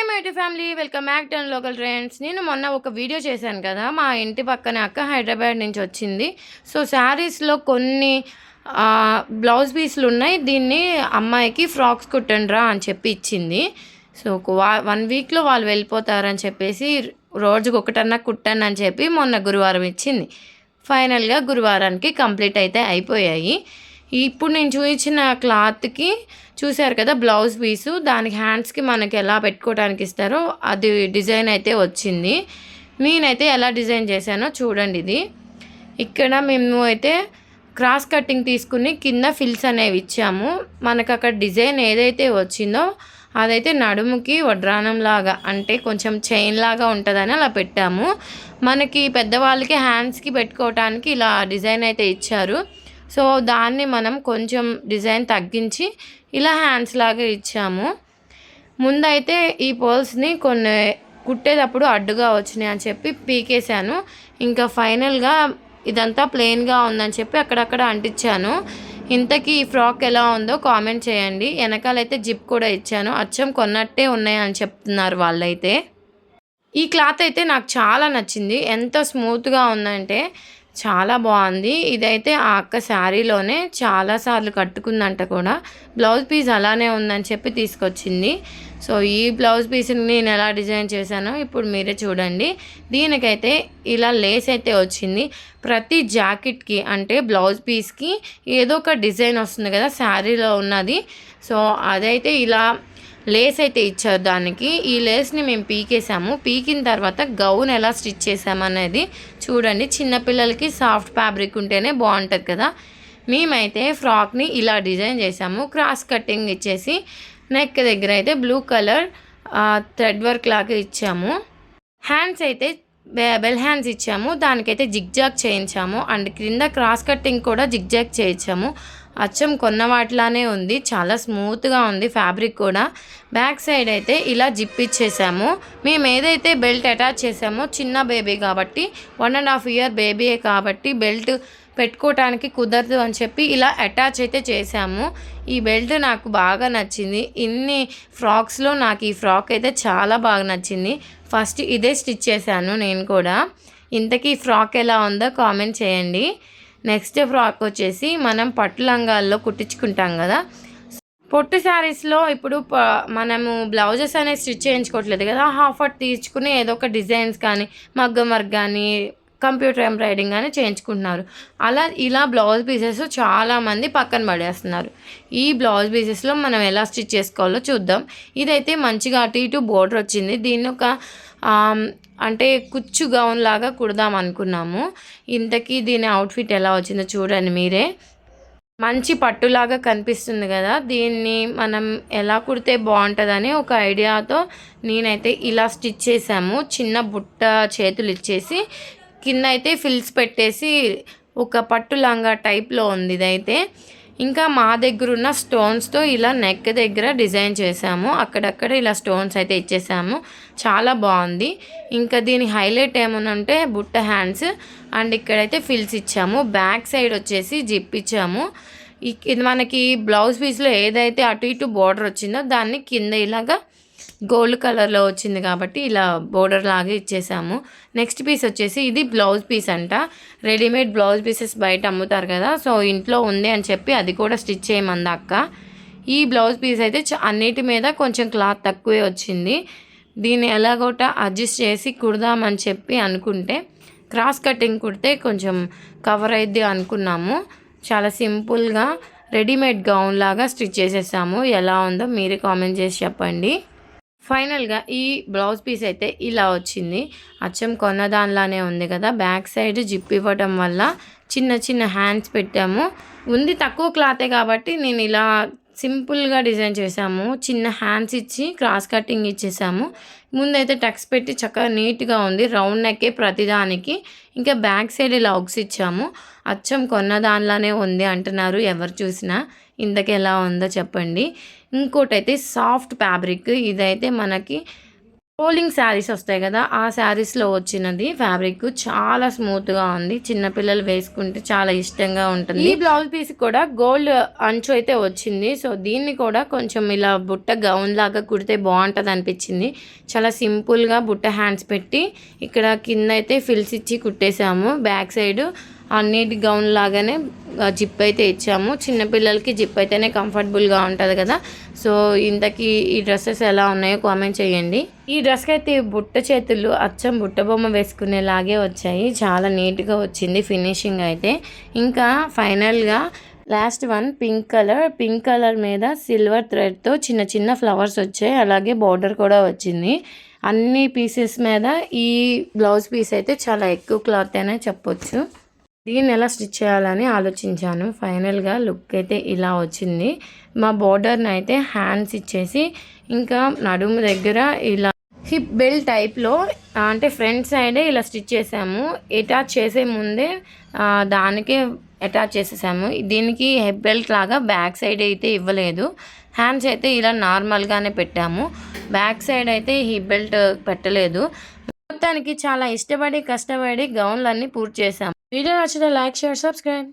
Hi mighty family welcome back to local trends నేను మొన్న ఒక వీడియో చేశాను కదా మా ఇంటి పక్కన అక్క హైదరాబాద్ నుంచి వచ్చింది. సో శారీస్లో కొన్ని బ్లౌజ్ పీసులు ఉన్నాయి. దీన్ని అమ్మాయికి ఫ్రాక్స్ కుట్టండిరా అని చెప్పి ఇచ్చింది. సో ఒక వా- వన్ వీక్లో వాళ్ళు వెళ్ళిపోతారని చెప్పేసి రోజుకి ఒకటన్నా కుట్టండి అని చెప్పి మొన్న గురువారం ఇచ్చింది. ఫైనల్గా గురువారానికి కంప్లీట్ అయితే అయిపోయాయి. ఇప్పుడు నేను చూపించిన క్లాత్కి చూశారు కదా బ్లౌజ్ పీసు దానికి హ్యాండ్స్కి మనకి ఎలా పెట్టుకోవడానికి ఇస్తారో అది డిజైన్ అయితే వచ్చింది. నేనైతే ఎలా డిజైన్ చేశానో చూడండి ఇది. ఇక్కడ మేము అయితే క్రాస్ కటింగ్ తీసుకుని కింద ఫిల్స్ అనేవి ఇచ్చాము. మనకు అక్కడ డిజైన్ ఏదైతే వచ్చిందో అదైతే నడుముకి వడ్రానం లాగా అంటే కొంచెం చైన్ లాగా ఉంటుందని అలా పెట్టాము. మనకి పెద్దవాళ్ళకి హ్యాండ్స్కి పెట్టుకోవటానికి ఇలా డిజైన్ అయితే ఇచ్చారు. సో దాన్ని మనం కొంచెం డిజైన్ తగ్గించి ఇలా హ్యాండ్స్ లాగా ఇచ్చాము. ముందైతే ఈ పోల్స్ని కొన్ని కుట్టేటప్పుడు అడ్డుగా వచ్చినాయి అని చెప్పి పీకేశాను. ఇంకా ఫైనల్గా ఇదంతా ప్లెయిన్గా ఉందని చెప్పి అక్కడక్కడ అంటించాను. ఇంతకీ ఈ ఫ్రాక్ ఎలా ఉందో కామెంట్ చేయండి. వెనకాలైతే జిప్ కూడా ఇచ్చాను. అచ్చం కొన్నట్టే ఉన్నాయి అని చెప్తున్నారు వాళ్ళైతే. ఈ క్లాత్ అయితే నాకు చాలా నచ్చింది. ఎంత స్మూత్గా ఉందంటే చాలా బాగుంది. ఇదైతే ఆ అక్క శారీలోనే చాలాసార్లు కట్టుకుందంట కూడా. బ్లౌజ్ పీస్ అలానే ఉందని చెప్పి తీసుకొచ్చింది. సో ఈ బ్లౌజ్ పీస్ని నేను ఎలా డిజైన్ చేశానో ఇప్పుడు మీరే చూడండి. దీనికైతే ఇలా లేస్ అయితే వచ్చింది. ప్రతి జాకెట్కి అంటే బ్లౌజ్ పీస్కి ఏదో ఒక డిజైన్ వస్తుంది కదా శారీలో ఉన్నది. సో అదైతే ఇలా లేస్ అయితే ఇచ్చారు దానికి. ఈ లేస్ని మేము పీకేసాము. పీకిన తర్వాత గౌన్ ఎలా స్టిచ్ చేసామనేది చూడండి. చిన్నపిల్లలకి సాఫ్ట్ ఫ్యాబ్రిక్ ఉంటేనే బాగుంటుంది కదా. మేమైతే ఫ్రాక్ని ఇలా డిజైన్ చేసాము. క్రాస్ కటింగ్ ఇచ్చేసి నెక్ దగ్గర అయితే బ్లూ కలర్ థ్రెడ్ వర్క్ లాగా ఇచ్చాము. హ్యాండ్స్ అయితే బె- బెల్ హ్యాండ్స్ ఇచ్చాము. దానికైతే జిగ్జాగ్ చేయించాము. అండ్ క్రింద క్రాస్ కట్టింగ్ కూడా జిగ్జాగ్ చేయించాము. అచ్చం కొన్న వాటిలానే ఉంది. చాలా స్మూత్గా ఉంది ఫ్యాబ్రిక్ కూడా. బ్యాక్ సైడ్ అయితే ఇలా జిప్ ఇచ్చేసాము. మేము ఏదైతే బెల్ట్ అటాచ్ చేసామో చిన్న బేబీ కాబట్టి వన్ అండ్ హాఫ్ ఇయర్ బేబీయే కాబట్టి బెల్ట్ పెట్టుకోవటానికి కుదరదు అని చెప్పి ఇలా అటాచ్ అయితే చేసాము. ఈ బెల్ట్ నాకు బాగా నచ్చింది. ఇన్ని ఫ్రాక్స్లో నాకు ఈ ఫ్రాక్ అయితే చాలా బాగా నచ్చింది. ఫస్ట్ ఇదే స్టిచ్ చేశాను నేను కూడా. ఇంతకీ ఫ్రాక్ ఎలా ఉందో కామెంట్ చేయండి. నెక్స్ట్ ఫ్రాక్ వచ్చేసి మనం పట్టు లంగాల్లో కుట్టించుకుంటాం కదా. పొట్టు శారీస్లో ఇప్పుడు ప- మనము బ్లౌజెస్ అనేది స్టిచ్ చేయించుకోవట్లేదు కదా. హాఫ్ అట్ తీర్చుకుని ఏదో ఒక డిజైన్స్ కానీ మగ్గం వర్క్ కానీ కంప్యూటర్ ఎంబ్రాయిడింగ్ అని చేయించుకుంటున్నారు. అలా ఇలా బ్లౌజ్ పీసెస్ చాలామంది పక్కన పడేస్తున్నారు. ఈ బ్లౌజ్ పీసెస్లో మనం ఎలా స్టిచ్ చేసుకోవాలో చూద్దాం. ఇదైతే మంచిగా అటు ఇటు బోర్డర్ వచ్చింది. దీన్ని ఒక అంటే కుచ్చు గౌన్ లాగా కుడదాం అనుకున్నాము. ఇంతకీ దీని అవుట్ఫిట్ ఎలా వచ్చిందో చూడండి మీరే. మంచి పట్టులాగా కనిపిస్తుంది కదా. దీన్ని మనం ఎలా కుడితే బాగుంటుందని ఒక ఐడియాతో నేనైతే ఇలా స్టిచ్ చేసాము చిన్న బుట్ట చేతులు ఇచ్చేసి కింద అయితే ఫిల్స్ పెట్టేసి ఒక పట్టు లంగా టైప్లో ఉంది ఇదైతే. ఇంకా మా దగ్గర ఉన్న స్టోన్స్తో ఇలా నెక్ దగ్గర డిజైన్ చేసాము అక్కడక్కడ ఇలా స్టోన్స్ అయితే ఇచ్చేసాము. చాలా బాగుంది. ఇంకా దీని హైలైట్ ఏమనంటే బుట్ట హ్యాండ్స్ అండ్ ఇక్కడైతే ఫిల్స్ ఇచ్చాము. బ్యాక్ సైడ్ వచ్చేసి జిప్ ఇచ్చాము. ఇది మనకి బ్లౌజ్ పీస్లో ఏదైతే అటు ఇటు బార్డర్ వచ్చిందో దాన్ని కింద ఇలాగా గోల్డ్ కలర్లో వచ్చింది కాబట్టి ఇలా బోర్డర్ లాగా ఇచ్చేసాము. నెక్స్ట్ పీస్ వచ్చేసి ఇది బ్లౌజ్ పీస్ అంట. రెడీమేడ్ బ్లౌజ్ పీసెస్ బయట అమ్ముతారు కదా సో ఇంట్లో ఉంది అని చెప్పి అది కూడా స్టిచ్ చేయమంది అక్క. ఈ బ్లౌజ్ పీస్ అయితే చ- అన్నిటి మీద కొంచెం క్లాత్ తక్కువే వచ్చింది. దీన్ని ఎలాగోట అడ్జస్ట్ చేసి కుడదామని చెప్పి అనుకుంటే క్రాస్ కటింగ్ కుడితే కొంచెం కవర్ అయింది అనుకున్నాము. చాలా సింపుల్గా రెడీమేడ్ గౌన్ లాగా స్టిచ్ చేసేసాము. ఎలా ఉందో మీరే కామెంట్ చేసి చెప్పండి. ఫైనల్గా ఈ బ్లౌజ్ పీస్ అయితే ఇలా వచ్చింది. అచ్చం కొన్న దానిలానే ఉంది కదా. బ్యాక్ సైడ్ జిప్ ఇవ్వటం వల్ల చిన్న చిన్న హ్యాండ్స్ పెట్టాము. ఉంది తక్కువ క్లాతే కాబట్టి నేను ఇలా సింపుల్గా డిజైన్ చేసాము చిన్న హ్యాండ్స్ ఇచ్చి క్రాస్ కటింగ్ ఇచ్చేసాము. ముందైతే టక్స్ పెట్టి చక్కగా నీట్గా ఉంది. రౌండ్ నెక్కే ప్రతిదానికి. ఇంకా బ్యాక్ సైడ్ ఇలా ఇచ్చాము. అచ్చం కొన్న దానిలానే ఉంది అంటున్నారు ఎవరు చూసినా. ఇంతకు ఎలా ఉందో చెప్పండి. ఇంకోటైతే సాఫ్ట్ ఫ్యాబ్రిక్. ఇదైతే మనకి పోలింగ్ శారీస్ వస్తాయి కదా ఆ శారీస్లో వచ్చినది ఫ్యాబ్రిక్ చాలా స్మూత్గా ఉంది. చిన్నపిల్లలు వేసుకుంటే చాలా ఇష్టంగా ఉంటుంది. ఈ బ్లౌజ్ పీస్ కూడా గోల్డ్ అంచు అయితే వచ్చింది. సో దీన్ని కూడా కొంచెం ఇలా బుట్ట గౌన్ లాగా కుడితే బాగుంటుంది అనిపించింది. చాలా సింపుల్గా బుట్ట హ్యాండ్స్ పెట్టి ఇక్కడ కింద అయితే ఫిల్స్ ఇచ్చి కుట్టేసాము. బ్యాక్ సైడ్ అన్నిటి గౌన్ లాగానే జిప్ అయితే ఇచ్చాము. చిన్నపిల్లలకి జిప్ అయితేనే కంఫర్టబుల్గా ఉంటుంది కదా. సో ఇంతకీ ఈ డ్రెస్సెస్ ఎలా ఉన్నాయో కామెంట్ చేయండి. ఈ డ్రెస్కి అయితే బుట్ట చేతులు అచ్చం బుట్ట బొమ్మ వేసుకునేలాగే వచ్చాయి. చాలా నీట్గా వచ్చింది ఫినిషింగ్ అయితే. ఇంకా ఫైనల్గా last one pink colour. Pink colour మీద సిల్వర్ థ్రెడ్తో చిన్న చిన్న ఫ్లవర్స్ వచ్చాయి. అలాగే బార్డర్ కూడా వచ్చింది. అన్ని పీసెస్ మీద ఈ బ్లౌజ్ పీస్ అయితే చాలా ఎక్కువ క్లాత్ అనే చెప్పొచ్చు. దీన్ని ఎలా స్టిచ్ చేయాలని ఆలోచించాను. ఫైనల్గా లుక్ అయితే ఇలా వచ్చింది. మా బోర్డర్ని అయితే హ్యాండ్స్ ఇచ్చేసి ఇంకా నడుము దగ్గర ఇలా హిప్ బెల్ట్ టైప్లో అంటే ఫ్రంట్ సైడే ఇలా స్టిచ్ చేసాము. అటాచ్ చేసే ముందే దానికే అటాచ్ చేసేసాము. దీనికి హిప్ బెల్ట్ లాగా బ్యాక్ సైడ్ అయితే ఇవ్వలేదు. హ్యాండ్స్ అయితే ఇలా నార్మల్గానే పెట్టాము. బ్యాక్ సైడ్ అయితే హిప్ బెల్ట్ పెట్టలేదు. మొత్తానికి చాలా ఇష్టపడి కష్టపడి గౌన్లన్నీ పూర్తి చేసాము. వీడియో నచ్చితే లైక్ షేర్ సబ్స్క్రైబ్